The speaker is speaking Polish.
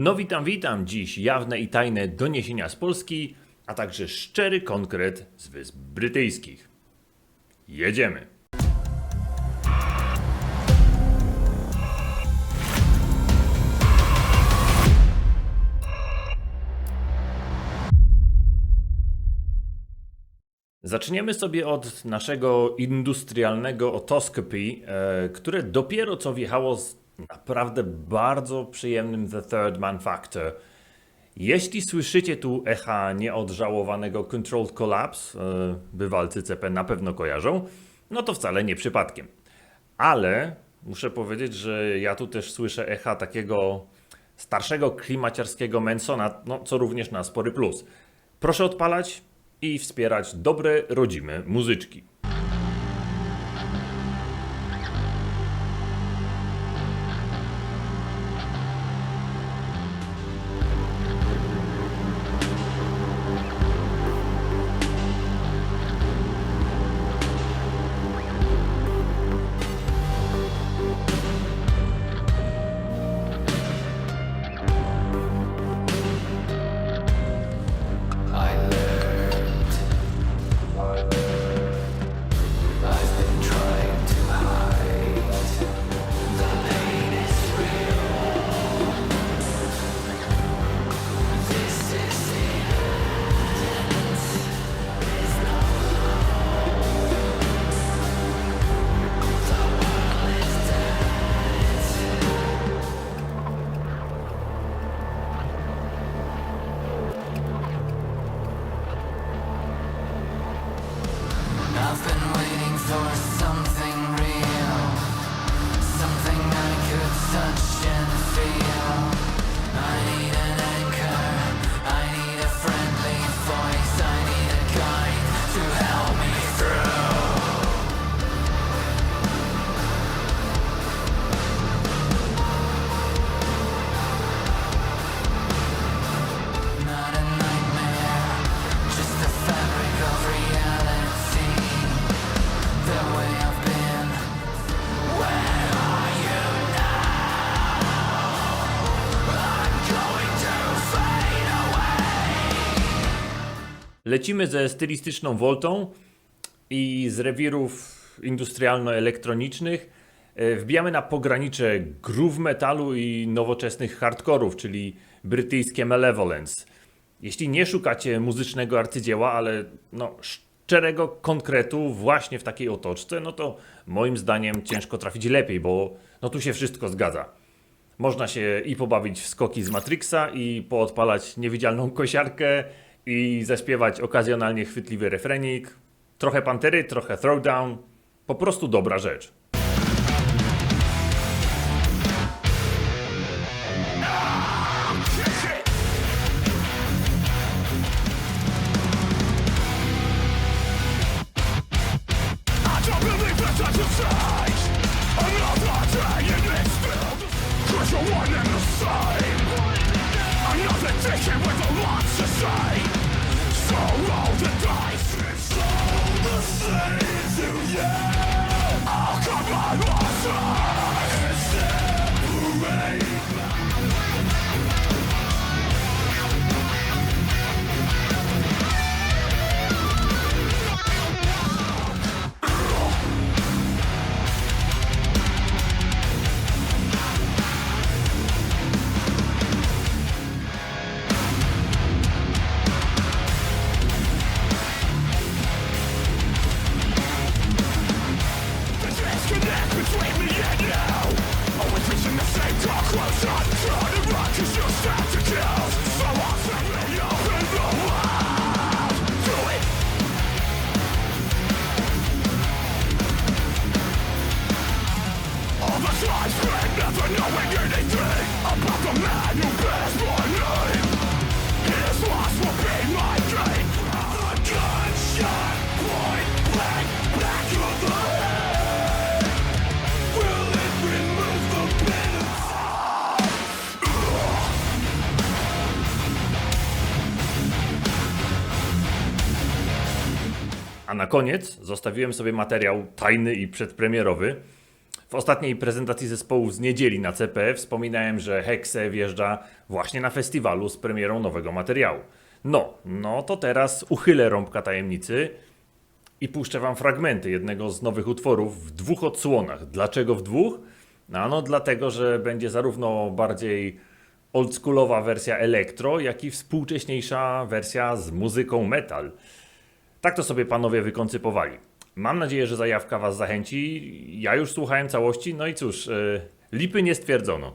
No witam, witam. Dziś jawne i tajne doniesienia z Polski, a także szczery konkret z Wysp Brytyjskich. Jedziemy. Zaczniemy sobie od naszego industrialnego otoskopii, e, które dopiero co wjechało z naprawdę bardzo przyjemnym The Third Man Factor. Jeśli słyszycie tu echa nieodżałowanego Controlled Collapse, e, bywalcy CP na pewno kojarzą, no to wcale nie przypadkiem. Ale muszę powiedzieć, że ja tu też słyszę echa takiego starszego klimaciarskiego Mansona, no co również na spory plus. Proszę odpalać i wspierać dobre, rodzime muzyczki. Lecimy ze stylistyczną woltą i z rewirów industrialno-elektronicznych e, wbijamy na pogranicze groove metalu i nowoczesnych hardkorów, czyli brytyjskie Malevolence. Jeśli nie szukacie muzycznego arcydzieła, ale no, szczerego konkretu właśnie w takiej otoczce, no to moim zdaniem ciężko trafić lepiej, bo no tu się wszystko zgadza. Można się i pobawić w skoki z Matrixa, i poodpalać niewidzialną kosiarkę, i zaśpiewać okazjonalnie chwytliwy refrenik. Trochę pantery, trochę throwdown. Po prostu dobra rzecz. A na koniec zostawiłem sobie materiał tajny i przedpremierowy, W ostatniej prezentacji zespołu z niedzieli na CP wspominałem, że Hexe wjeżdża właśnie na festiwalu z premierą nowego materiału. No, no to teraz uchylę rąbka tajemnicy i puszczę wam fragmenty jednego z nowych utworów w dwóch odsłonach. Dlaczego w dwóch? No, no dlatego, że będzie zarówno bardziej oldschoolowa wersja elektro, jak i współcześniejsza wersja z muzyką metal. Tak to sobie panowie wykoncypowali. Mam nadzieję, że zajawka was zachęci. Ja już słuchałem całości, no i cóż, yy, lipy nie stwierdzono.